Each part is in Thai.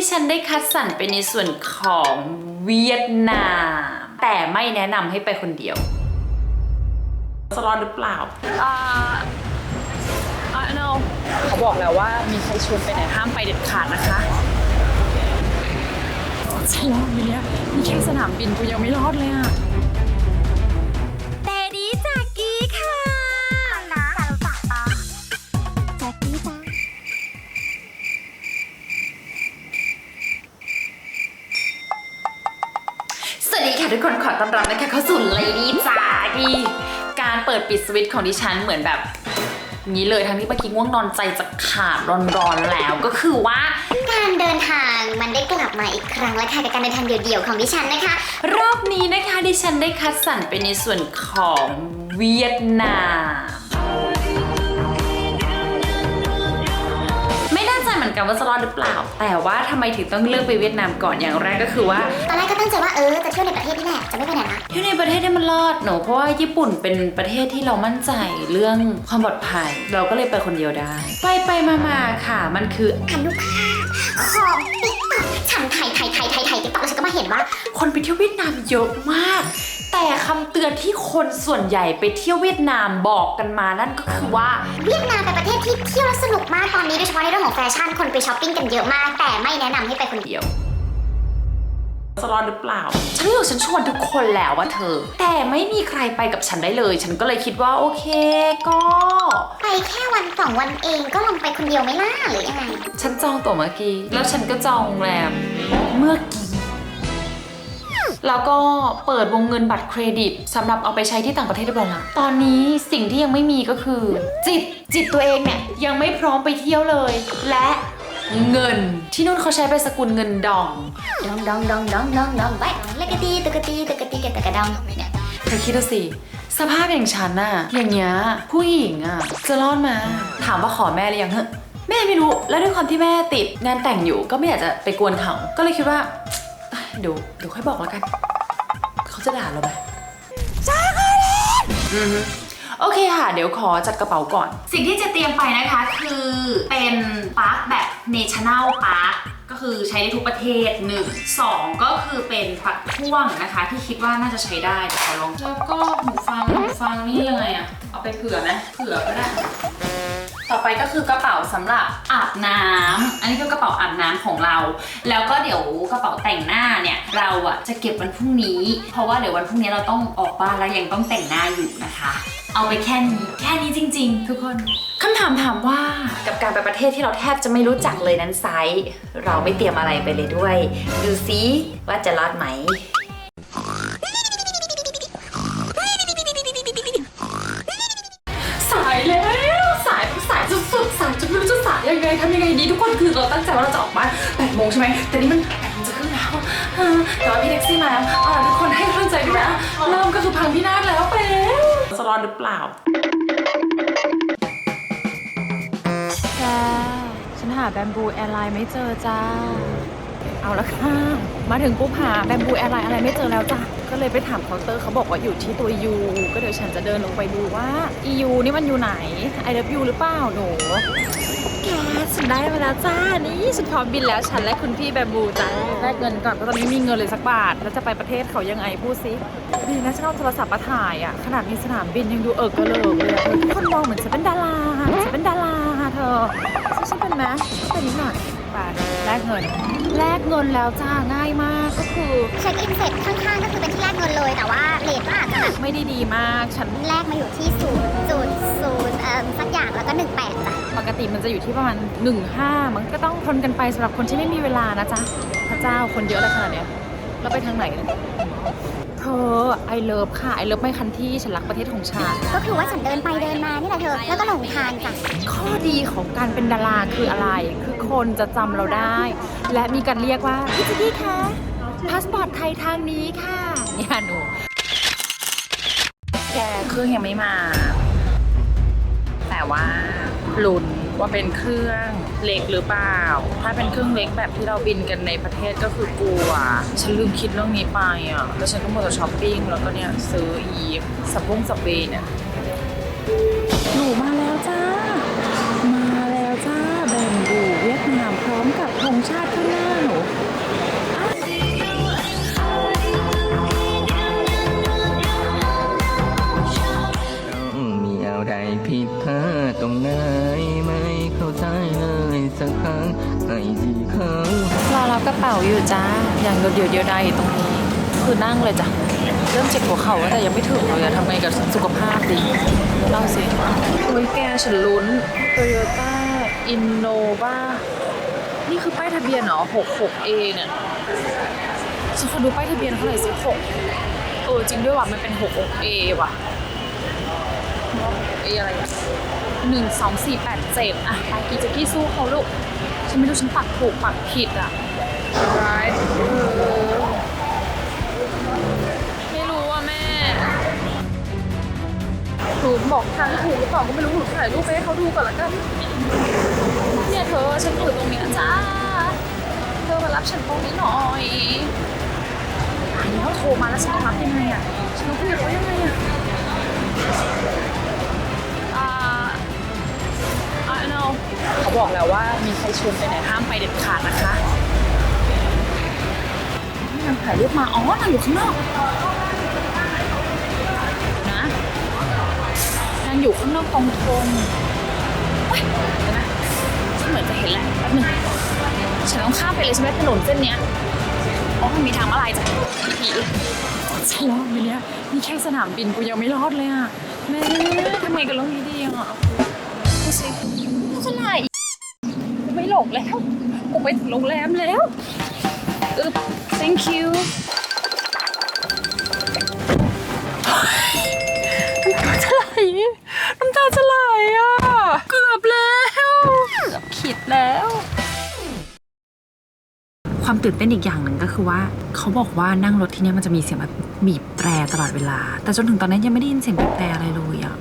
ดิฉันได้คัดสรรไปในส่วนของเวียดนาม แต่ไม่แนะนำให้ไปคนเดียว สลอนหรือเปล่า อ่าอ่า no เขาบอกแล้วว่ามีใครชวนไปไหนห้ามไปเด็ดขาดนะคะจะรอดไหมเนี่ยมีแค่สนามบินกูยังไม่รอดเลยอะ ทุกคนขอต้อนรับนะคะเข้าสู่ Lady จ้าดีการเปิดปิดสวิตช์ของดิฉันเหมือนแบบนี้เลยทั้งที่เมื่อกี้ง่วงนอนใจจะขาดร้อนๆแล้วก็คือว่า การเดินทางมันได้กลับมาอีกครั้งแล้วค่ะกับการเดินทางเดี่ยวๆของดิฉันนะคะ รอบนี้นะคะดิฉันได้คัดสรรไปในส่วนของเวียดนาม กันว่าจะรอดหรือเปล่า แต่ว่าทำไมถึงต้องเลือกไปเวียดนามก่อนอย่างแรกก็คือว่า ตอนแรกก็ตั้งใจว่าเออจะเที่ยวในประเทศนี่แหละจะไม่ไปไหนนะที่ในประเทศที่มันรอดหนูเพราะว่าญี่ปุ่นเป็นประเทศที่เรามั่นใจเรื่องความปลอดภัย เราก็เลยไปคนเดียวได้ ไปไปมามาค่ะ มันคืออนุภาพของติ๊กต็อกฉันไทยไทยไทยไทยไทยติ๊กต็อกแล้วฉันก็มาเห็นว่า คนไปเที่ยวเวียดนามเยอะมาก แต่คำเตือนที่คนส่วนใหญ่ไปเที่ยวเวียดนามบอกกันมานั่นก็คือว่า เวียดนามเป็นประเทศที่เที่ยวแล้วสนุกมากตอนนี้โดยเฉพาะในเรื่องของแฟชั่นคนไปช้อปปิ้งกันเยอะมาก แต่ไม่แนะนำให้ไปคนเดียว สลอนหรือเปล่า ฉันรู้สึกฉันชวนทุกคนแล้วว่าเธอ แต่ไม่มีใครไปกับฉันได้เลย ฉันก็เลยคิดว่าโอเคก็ ไปแค่วันสองวันเองก็ลองไปคนเดียวไหม่ล่ะหรือยังไง ฉันจองตั๋วเมื่อกี้ แล้วฉันก็จองโรงแรม เมื่อกี้ แล้วก็เปิดวงเงินบัตรเครดิตสำหรับเอาไปใช้ที่ต่างประเทศเรียบร้อยแล้วตอนนี้สิ่งที่ยังไม่มีก็คือ จิตจิตตัวเองเนี่ยยังไม่พร้อมไปเที่ยวเลย และเงินที่นู่นเขาใช้เป็นสกุลเงินดองดองดองดองดองดองดองไปเลกกะตีตะกะตีตะกะตีกันตะกะดองเนี่ยเธอคิดดูสิสภาพอย่างฉันน่ะอย่างเงี้ยผู้หญิงอะจะรอดมา ถามว่าขอแม่หรือยังเหอะแม่ไม่รู้ แล้วด้วยความที่แม่ติดงานแต่งอยู่ก็ไม่อยากจะไปกวนเขา ก็เลยคิดว่า เอ้ยเดี๋ยวเดี๋ยวค่อยบอกแล้วกัน เขาจะด่าเราไหมจ้าค่ะอือฮึโอเคค่ะ เดี๋ยวขอจัดกระเป๋าก่อน สิ่งที่จะเตรียมไปนะคะคือเป็นปาร์คแบบ National Park ก็คือใช้ได้ทุกประเทศหนึ่งสองก็คือเป็นปลั๊กพ่วงนะคะ ที่คิดว่าน่าจะใช้ได้เดี๋ยวขอลองแล้วก็หูฟังหูฟังนี่ยังไงอะเอาไปเผื่อไหมเผื่อก็ได้ ต่อไปก็คือกระเป๋าสำหรับอาบน้ำอันนี้คือกระเป๋าอาบน้ำของเรา แล้วก็เดี๋ยวกระเป๋าแต่งหน้าเนี่ยเราอะจะเก็บวันพรุ่งนี้ เพราะว่าเดี๋ยววันพรุ่งนี้เราต้องออกบ้านแล้วยังต้องแต่งหน้าอยู่นะคะ เอาไปแค่นี้แค่นี้จริง ๆ ทุกคนคำถามถามว่ากับการไปประเทศที่เราแทบจะไม่รู้จักเลยนั้นไซส์เราไม่เตรียมอะไรไปเลยด้วย ดูซิว่าจะรอดไหม โมงใช่ไหมแต่นี่มันแปดโมงจะครึ่งแล้วเออแต่ว่าพี่แท็กซี่มาแล้วอ่าทุกคนให้กำลังใจด้วยนะเริ่มก็คือพังพินาศแล้วไปแล้วสลอนหรือเปล่าแกฉันหาแบมบูแอร์ไลน์ไม่เจอจ้า เอาละค่ะ มาถึงปุ๊บหาแบมบูแอร์ไลน์อะไรไม่เจอแล้วจ้ะ ก็เลยไปถามเคาน์เตอร์เขาบอกว่าอยู่ที่ตัว U ก็เดี๋ยวฉันจะเดินลงไปดูว่า EU นี่มันอยู่ไหน I love you หรือเปล่าหนูแก ฉันได้มาแล้วจ้า นี่ฉันพร้อมบินแล้วฉันและคุณพี่แบมบูจ้าแลกเงินก่อนเพราะตอนนี้มีเงินเลยสักบาท แล้วจะไปประเทศเขายังไงพูดสิดีนะฉันเอาโทรศัพท์มาถ่ายอะขนาดมีสนามบินยังดูเอิกกระเลิกเลยอะทุกคนมองเหมือนฉันเป็นดาราฉันเป็นดาราเธอซึ่งฉันเป็นไหมเป็นนิดหน่อยไปแลกเงิน แลกเงินแล้วจ้าง่ายมากก็คือเช็คอินเสร็จข้างๆก็คือเป็นที่แลกเงินเลยแต่ว่าเลทก็อาจจะแบบไม่ได้ดีมากฉันแลกมาอยู่ที่ศูนย์จุดศูนย์เอ่อสักอย่างแล้วก็หนึ่งแปดจ้ะ ปกติมันจะอยู่ที่ประมาณ1.5มันก็ต้องทนกันไปสำหรับคนที่ไม่มีเวลานะจ๊ะพระเจ้าคนเยอะอะไรขนาดเนี้ยแล้วไปทางไหนเนี่ยเธอไอเลิฟค่ะไอเลิฟไม่คันที่ฉันรักประเทศของฉันก็คือว่าฉันเดินไปเดินมานี่แหละเธอ แล้วก็หลงทางจ้ะข้อดีของการเป็นดาราคืออะไร คือคนจะจำเราได้ และมีการเรียกว่าพี่จิกกี้คะพาสปอร์ตไทยทางนี้ค่ะเนี่ยหนูแกเครื่องยังไม่มา แต่ว่า ลุ้นว่าเป็นเครื่องเล็กหรือเปล่า ถ้าเป็นเครื่องเล็กแบบที่เราบินกันในประเทศก็คือกลัว ฉันลืมคิดเรื่องนี้ไปอะ แล้วฉันก็มัวแต่ช้อปปิ้งแล้วก็เนี่ยซื้ออีสับวงสับเบเนี่ยหนูมาแล้วจ้า มาแล้วจ้าแบมบูเวียดนามพร้อมกับธงชาติข้างหน้า อรับกระเป๋าอยู่จ้า อย่างเดียวเดียวดายตรงนี้ คือนั่งเลยจ้ะ เริ่มเจ็บหัวเข่าแต่ยังไม่ถึงเลยอะทำไงกับสุขภาพดี เล่าสิโอ้ยแกฉันลุ้น Toyota Innova นี่คือป้ายทะเบียนเหรอ 66A เนี่ยฉันขอดูป้ายทะเบียนเขาหน่อยสิ6เออจริงด้วยว่ะมันเป็น 66A ว่ะ A อะไรอะหนึ่งสองสี่แปดเจ็ดอะไปกีจะกี้สู้เขาลูก ฉันไม่รู้ฉันปักถูกปักผิดอะ ไม่รู้อะแม่หนูบอกทางถูกหรือเปล่าก็ไม่รู้หนูถ่ายรูปไปให้เขาดูก่อนละกัน เนี่ยเธอฉันอยู่ตรงเนี้ยจ้า เธอมารับฉันตรงนี้หน่อยตายแล้วโทรมาแล้วฉันจะรับยังไงอะ ฉันต้องคุยกับเขายังไงอะ อ่า I know เขาบอกแล้วว่ามีใครชวนไปไหนห้ามไปเด็ดขาดนะคะ นี่นางถ่ายรูปมา อ๋อนางอยู่ข้างนอกนะนางอยู่ข้างนอกกองทงเฮ้ยเดี๋ยวนะฉันเหมือนจะเห็นแหละแป๊บนึงฉันต้องข้ามไปเลยใช่ไหมถนนเส้นเนี้ยอ๋อมันมีทางมาลายจ้ะผีจะรอดไหมเนี่ยนี่แค่สนามบินกูยังไม่รอดเลยอะแม่ทำไงกับเรื่องนี้ดีอะดูสิน่าจะไหลกูไม่หลงแล้ว กูไปถึงโรงแรมแล้ว อึบ thank you น้ำตาจะไหลน้ำตาจะไหลอะ เกือบแล้วเกือบขิดแล้ว ความตื่นเต้นอีกอย่างหนึ่งก็คือว่า เขาบอกว่านั่งรถที่เนี่ยมันจะมีเสียงแบบบีบแตรตลอดเวลา แต่จนถึงตอนนี้ยังไม่ได้ยินเสียงบีบแตรอะไรเลยอะ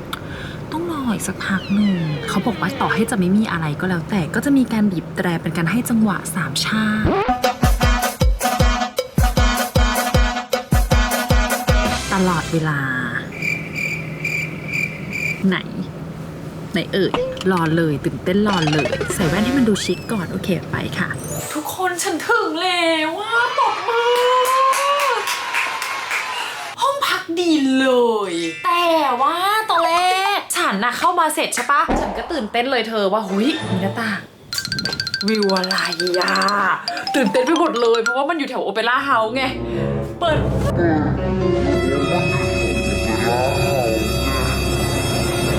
ต้องรออีกสักพักหนึ่งเขาบอกว่าต่อให้จะไม่มีอะไรก็แล้วแต่ก็จะมีการบีบแตรเป็นการให้จังหวะสามชาติ เวลา ไหน ไหนเอ่ยรอเลยตื่นเต้นรอเลย ใส่แว่นให้มันดูชิคก่อน โอเคไปค่ะ ทุกคนฉันถึงแล้วว่าตบมือ ห้องพักดีเลย แต่ว่าตอนแรกฉันนะเข้ามาเสร็จใช่ปะฉันก็ตื่นเต้นเลยเธอว่าหุยมีหน้าต่างวิวอะไรอะตื่นเต้นไปหมดเลย เพราะว่ามันอยู่แถวโอเปร่าเฮาส์ไง เปิด เ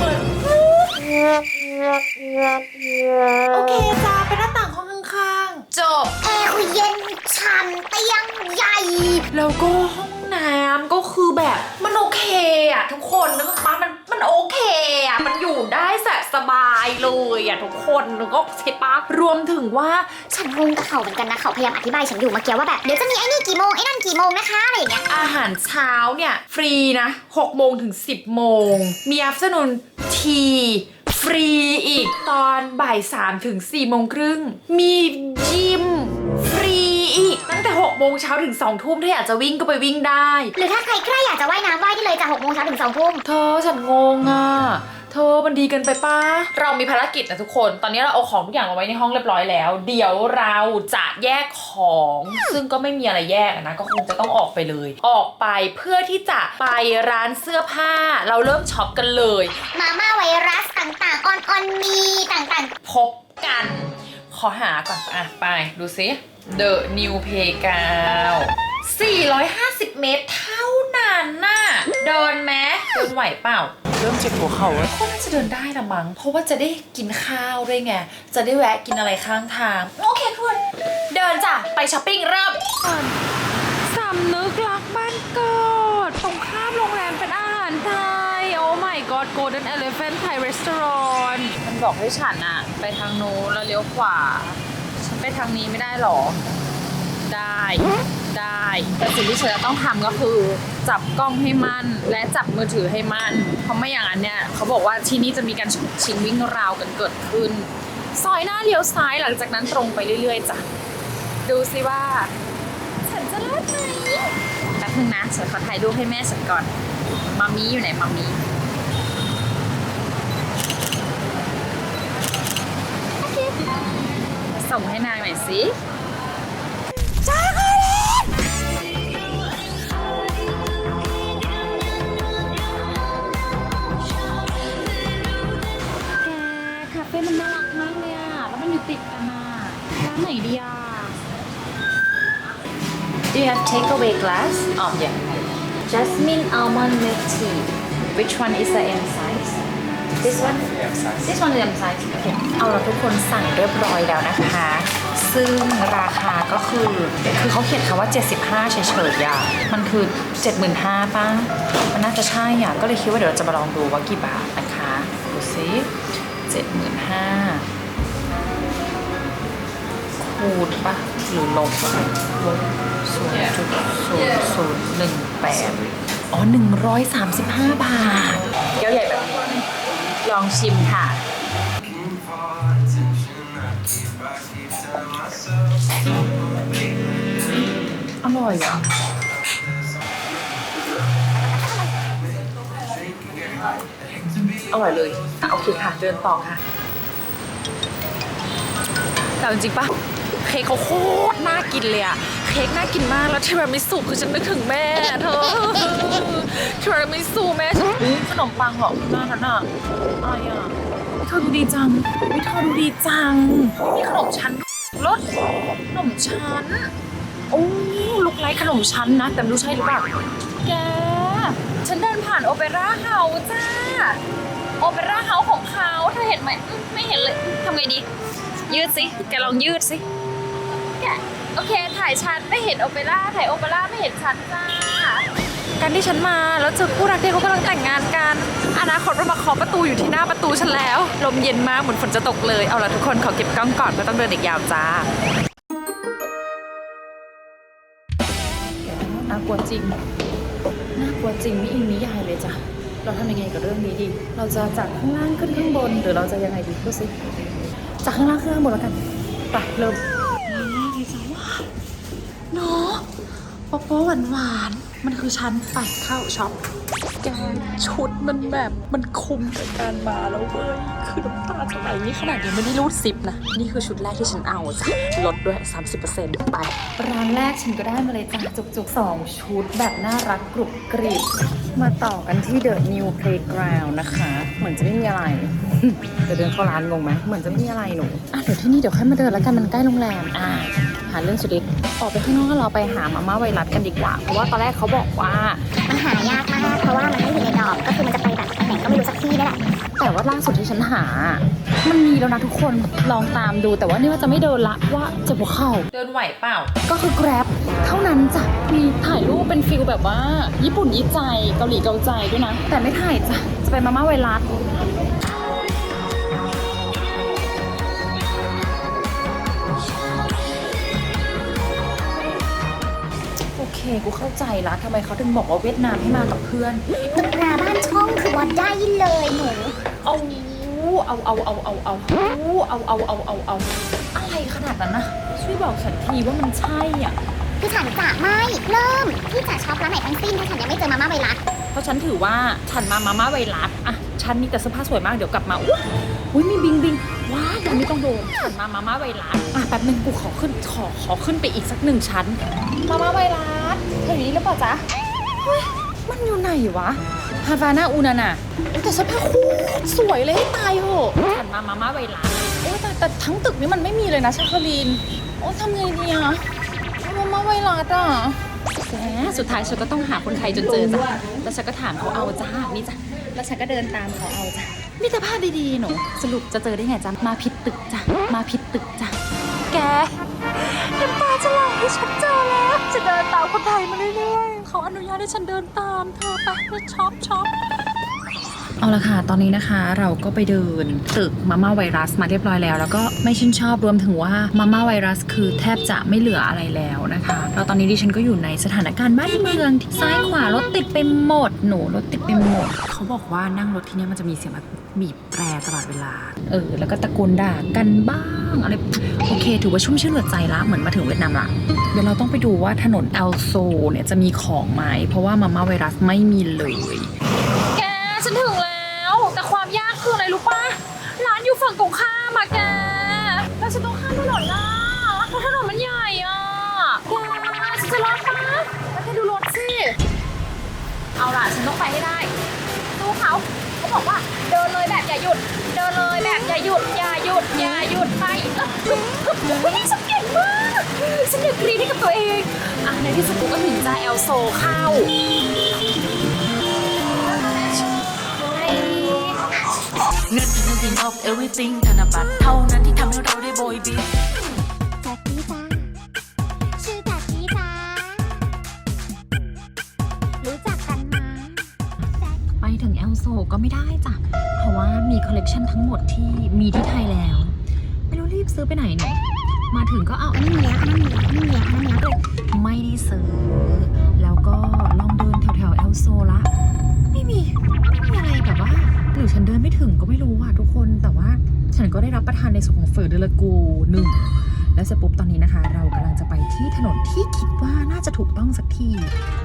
ปิด โอเคจ้าเป็นหน้าต่างห้องข้างๆจบ แอร์เย็นฉ่ำเตียงใหญ่แล้วก็ห้องน้ำก็คือแบบมันโอเคอะทุกคนนึกออกปะมัน มันโอเคอะมันอยู่ได้แบบสบายเลยอะทุกคนก็ใช่ปะรวมถึงว่าฉันงงกับเขาเหมือนกันนะเขาพยายามอธิบายฉันอยู่เมื่อกี้ว่าแบบเดี๋ยวจะมีไอ้นี่กี่โมงไอ้นั่นกี่โมงนะคะอะไรอย่างเงี้ยอาหารเช้าเนี่ย ฟรีนะ6โมงถึง 10 โมง มี afternoon tea ฟรีอีกตอนบ่าย3ถึง4โมงครึ่งมียิม แต่6โมงเช้าถึง2ทุ่มถ้าอยากจะวิ่งก็ไปวิ่งได้ หรือถ้าใครใกล้อยากจะว่ายน้ำว่ายได้เลยจากหกโมงเช้าถึงสองทุ่มเธอฉันงงอะเธอมันดีเกินไปป้า เรามีภารกิจนะทุกคน ตอนนี้เราเอาของทุกอย่างมาไว้ในห้องเรียบร้อยแล้ว เดี๋ยวเราจะแยกของ ซึ่งก็ไม่มีอะไรแยกอะนะ ก็คงจะต้องออกไปเลย ออกไปเพื่อที่จะไปร้านเสื้อผ้า เราเริ่มช็อปกันเลย มาม่าไวรัสต่างๆออนออนมีต่างพบกัน ขอหาก่อนอะไปดูซิ The New Playground 450 เมตรเท่านั้นน่ะ เดินไหมเดินไหวเปล่า เริ่มเจ็บหัวเข่าแล้วก็น่าจะเดินได้ละมั้ง เพราะว่าจะได้กินข้าวด้วยไง จะได้แวะกินอะไรข้างทาง โอเคทุกคน เดินจ้ะ ไปช้อปปิ้งเริ่มสำนึกรักบ้านเกิด ตรงข้ามโรงแรมเป็นอาหารไทย โอ้ my god golden elephant Thai restaurant มัน บอกให้ฉันอะไปทางโน้นแล้วเลี้ยวขวา ฉันไปทางนี้ไม่ได้หรอ ได้ได้แต่สิ่งที่ฉันจะต้องทำก็คือ จับกล้องให้มั่น และจับมือถือให้มั่น เพราะไม่อย่างนั้นเนี่ยเขาบอกว่าที่นี่จะมีการชิงวิ่งราวกันเกิดขึ้น ซอยหน้าเลี้ยวซ้ายหลังจากนั้นตรงไปเรื่อยๆจ้ะดูสิว่า ฉันจะรอดไหมแป๊บนึงนะฉันขอถ่ายรูปให้แม่ฉันก่อนมามีอยู่ไหนมามีโอเค ส่งให้นางหน่อยสิจ้าค่ะแกคาเฟ่มันน่ารักมากเลยอะแล้วมันอยู่ติดกันอะไหนดีอะ Do you have takeaway glass? Oh yeah. Jasmine almond milk tea. Which one is the M size? This one? This one is M size. Okay. เอาละทุกคนสั่งเรียบร้อยแล้วนะคะ ซึ่งราคาก็คือ คือเขาเขียนคำว่า 75 เฉยๆอะมันคือ 75,000ป่ะมันน่าจะใช่อะก็เลยคิดว่าเดี๋ยวเราจะมาลองดูว่ากี่บาทนะคะดูซิ75,000คูณป่ะหรือลบป่ะลบศูนย์จุดศูนย์ศูนย์หนึ่งแปดอ๋อ135บาทแก้วใหญ่แบบนี้ ลองชิมค่ะ อร่อยอะอร่อยเลยโอเคค่ะ เดินต่อค่ะแต่จริงปะ เค้กเขาโคตรน่ากินเลยอะเค้กน่ากินมากแล้วทีรามิสุคือฉันนึกถึงแม่เธอทีรามิสุแม่ฉันขนมปังเหรอหน้านั้นอะอะไรอะเธอดูดีจังวิเธอดูดีจังนี่ขนมชั้นรสขนมชั้นโอ้ลุกไลค์ขนมชั้นนะ แต่ไม่รู้ใช่หรือเปล่าแกฉันเดินผ่านโอเปร่าเฮาส์จ้าโอเปร่าเฮาส์ของเขาเธอเห็นไหมไม่เห็นเลยทำไงดี ยืดสิ แกลองยืดสิ แกโอเค ถ่ายฉันไม่เห็นโอเปร่าถ่ายโอเปร่าไม่เห็นฉันจ้าการที่ฉันมาแล้วเจอคู่รักที่เขากำลังแต่งงานกันอนาคตเรามาเคาะประตูอยู่ที่หน้าประตูฉันแล้ว ลมเย็นมากเหมือนฝนจะตกเลยเอาละทุกคนขอเก็บกล้องก่อนเพราะต้องเดินอีกยาวจ้าน่ากลัวจริงน่ากลัวจริงนี่อิงนิยายเลยจ้ะเราทำยังไงกับเรื่องนี้ดี เราจะจากข้างล่างขึ้นข้างบน หรือเราจะยังไงดีพูดสิจากข้างล่างขึ้นข้างบนแล้วกันไปเริ่ม ป๊อปหวานหวานๆมันคือชั้นไปเข้าช็อปแกชุดมันแบบมันคุมกับการมาแล้วเว้ย คือน้ำตาจะไหลนี่ขนาดยังไม่ได้รูดซิปนะ นี่คือชุดแรกที่ฉันเอาจ้ะลดด้วย 30%ไป ร้านแรกฉันก็ได้มาเลยจ้ะจุกๆ 2 ชุดแบบน่ารักกรุบกริบ มาต่อกันที่ The New Playground นะคะ เหมือนจะไม่มีอะไรจะเดินเข้าร้านงงไหมเหมือนจะไม่มีอะไรหนูอะเดี๋ยวที่นี่เดี๋ยวค่อยมาเดินแล้วกันมันใกล้โรงแรมอะ หาเรื่องสุดฤทธิ์ออกไปข้างนอกเราไปหามาม่าไวรัสกันดีกว่า เพราะว่าตอนแรกเขาบอกว่ามันหายากมากเพราะว่ามันไม่อยู่ในดอกก็คือมันจะไปแบบไหนก็ไม่รู้สักที่นี่แหละแต่ว่าล่าสุดที่ฉันหา มันมีแล้วนะทุกคนลองตามดูแต่ว่านี่ว่าจะไม่เดินละว่าเจะหัวเข่าเดินไหวเปล่า ก็คือ Grab เท่านั้นจ้ะมีถ่ายรูปเป็นฟิลแบบว่า ญี่ปุ่นยี่ใจเกาหลีเกาใจด้วยนะ แต่ไม่ถ่ายจ้ะจะไปมาม่าไวรัส กูเข้าใจละทำไมเขาถึงบอกว่าเวียดนามให้มากับเพื่อนตึกราบ้านช่องคือวัดได้เลยหนูเอาเอาเอาเอาเอาเอาเอาเอาเอาเอาเอาเอาอะไรขนาดนั้นนะช่วยบอกฉันทีว่ามันใช่อะคือฉันจะไม่เริ่มที่จะช็อปร้านไหนทั้งสิ้นถ้าฉันยังไม่เจอมาม่าไวรัสเพราะฉันถือว่าฉันมามาม่าไวรัสอะฉันมีแต่เสื้อผ้าสวยมากเดี๋ยวกลับมาอุ้ยอุ้ยมีบิงบิง ว้ายยังไม่ต้องโดนฉันมามาม่าไวรัสอะแป๊บนึงกูขอขึ้นขอขอขึ้นไปอีกสักหนึ่งชั้น มาม่าไวรัสเธออยู่นี่หรือเปล่าจ๊ะเฮ้ยมันอยู่ไหนวะฮาวาน่าอูนาน่ะแต่เสื้อผ้าคู่สวยเลยให้ตายเหอะฉันมามาม่าไวรัสโอ้ยแต่แต่ทั้งตึกนี้มันไม่มีเลยนะชาคลีนโอ้ยทำไงดีอะมาม่าไวรัสอะแหมสุดท้ายฉันก็ต้องหาคนไทยจนเจอจ้ะแล้วฉันก็ถามเขาเอาจ้านี่จ้ะแล้วฉันก็เดินตามเขาเอาจ้ะ มีแต่ภาพดีๆหนูสรุปจะเจอได้ไงจ๊ะมาผิดตึกจ้ะมาผิดตึกจ้ะแกน้ำตาจะไหลฉันเจอแล้วจะเดินตามคนไทยมาเรื่อยๆเขาอนุญาตให้ฉันเดินตามเธอไปไปช็อปช็อป เอาละค่ะ ตอนนี้นะคะเราก็ไปเดินตึกมาม่าไวรัสมาเรียบร้อยแล้ว แล้วก็ไม่ชื่นชอบรวมถึงว่ามาม่าไวรัสคือแทบจะไม่เหลืออะไรแล้วนะคะ แล้วตอนนี้ดิฉันก็อยู่ในสถานการณ์บ้านเมืองซ้ายขวารถติดไปหมดหนูรถติดไปหมด เขาบอกว่านั่งรถที่เนี่ยมันจะมีเสียงแบบบีบแตรตลอดเวลา เออ แล้วก็ตะโกนด่ากันบ้างอะไร โอเค ถือว่าชุ่มชื่นหัวใจละเหมือนมาถึงเวียดนามละเดี๋ยวเราต้องไปดูว่าถนนเอลโซเนี่ยจะมีของไหมเพราะว่ามาม่าไวรัสไม่มีเลย แกฉันถึงแล้ว แต่ความยากคืออะไรรู้ปะร้านอยู่ ฝั่งตรงข้ามมาแกแล้วฉันต้องข้ามถนนล่ะแล้วถนนมันใหญ่อะแกฉันจะรอดปะแล้วแกดูรถสิ เอาล่ะฉันต้องไปให้ได้ ดูเขาเขาบอกว่าเดินเลยแบบอย่าหยุด เดินเลยแบบอย่าหยุดอย่าหยุดอย่าหยุดไปเอ้ยฮึบฮึบฮ้ฉันเก่งมากฉันอยากกรี๊ดให้กับตัวเองอะในที่สุดก็ถึงจาเอลโซเข้า เงินคือ nothing of everything ธนบัตรเท่านั้นที่ทำให้เราได้โบยบินจากกี้จ้าชื่อจากกี้จ้ารู้จักกันไหมไปถึงเอลโซก็ไม่ได้จ้ะ เพราะว่ามีคอลเลกชันทั้งหมดที่มีที่ไทยแล้ว ไม่รู้รีบซื้อไปไหนเนี่ย มาถึงก็เอาอันนี้เนี้ยอันนี้เนี้ยอันนี้เนี้ยอันนี้เนี้ยเลยไม่ได้ซื้อ แล้วก็ลองเดินแถวแถวๆเอลโซละ ไม่มี ไม่มีอะไรแบบว่า หรือฉันเดินไม่ถึงก็ไม่รู้อะทุกคนแต่ว่าฉันก็ได้รับประทานในส่วนของเฟอร์เดลกูหนึ่งแล้วเสร็จปุ๊บตอนนี้นะคะ เรากำลังจะไปที่ถนนที่คิดว่าน่าจะถูกต้องสักที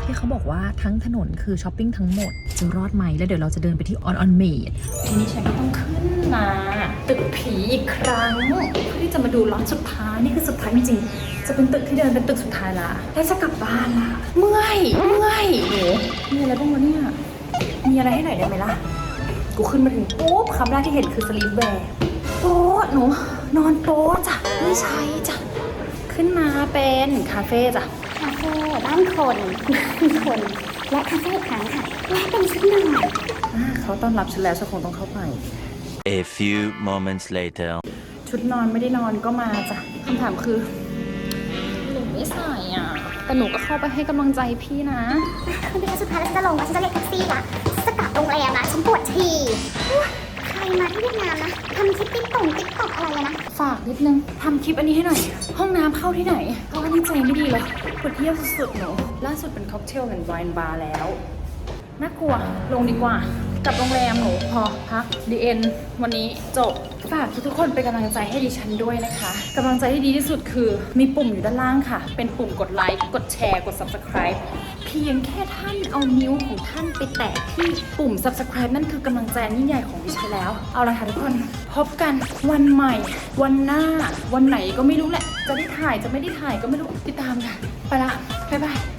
ที่เขาบอกว่าทั้งถนนคือช้อปปิ้งทั้งหมด จะรอดไหมแล้วเดี๋ยวเราจะเดินไปที่ออนออนเมดทีนี้ฉันก็ต้องขึ้นมาตึกผีอีกครั้งเพื่อที่จะมาดูล็อตสุดท้ายนี่คือสุดท้ายจริงๆจะเป็นตึกที่เดินเป็นตึกสุดท้ายละแล้วจะกลับบ้านละเมื่อยเมื่อยโหมีอะไรบ้างวะเนี่ยมีอะไรให้หน่อยได้ไหมล่ะ กูขึ้นมาถึงปุ๊บคำแรกที่เห็นคือสลีปแวร์โป๊ะหนูนอนโป๊ะจ้ะไม่ใช่จ้ะขึ้นมาเป็นคาเฟ่จ้ะคาเฟ่บ้านคนบ้านคนและคาเฟ่อีกครั้งค่ะและเป็นชุดนอนอ่าเขาต้อนรับฉันแล้วฉันคงต้องเข้าไป A few moments later. ชุดนอนไม่ได้นอนก็มาจ้ะคำถามคือหนูไม่ใส่อะแต่หนูก็เข้าไปให้กำลังใจพี่นะคือเป็นสุดท้ายแล้วฉันจะลงแล้วฉันจะเรียกแท็กซี่ละฉันจะกลับ โรงแรมอะฉันปวดฉี่ใครมาที่เวียดนามนะทำคลิปติ๊กต็อกติ๊กต็อกอะไรอะนะ ฝากนิดนึงทำคลิปอันนี้ให้หน่อย ห้องน้ำเข้าที่ไหนก็ว่านี่ใจไม่ดีเลยปวดเยี่ยวสุดๆหนูล่าสุดเป็นค็อกเทลกันไวน์บาร์แล้ว น่ากลัว ลงดีกว่า กับโรงแรมหนูพอพักดีเอ็นวันนี้จบฝากทุกๆคนเป็นกำลังใจให้ดิฉันด้วยนะคะกำลังใจที่ดีที่สุดคือมีปุ่มอยู่ด้านล่างค่ะ เป็นปุ่มกดไลค์กดแชร์กด subscribe เพียงแค่ท่านเอานิ้วของท่านไปแตะที่ปุ่ม subscribe นั่นคือกำลังใจยิ่งใหญ่ของดิฉันแล้ว เอาละค่ะทุกคน พบกันวันใหม่ วันหน้า วันไหนก็ไม่รู้แหละ จะได้ถ่ายจะไม่ได้ถ่ายก็ไม่รู้ติดตามค่ะไปละบ๊ายบาย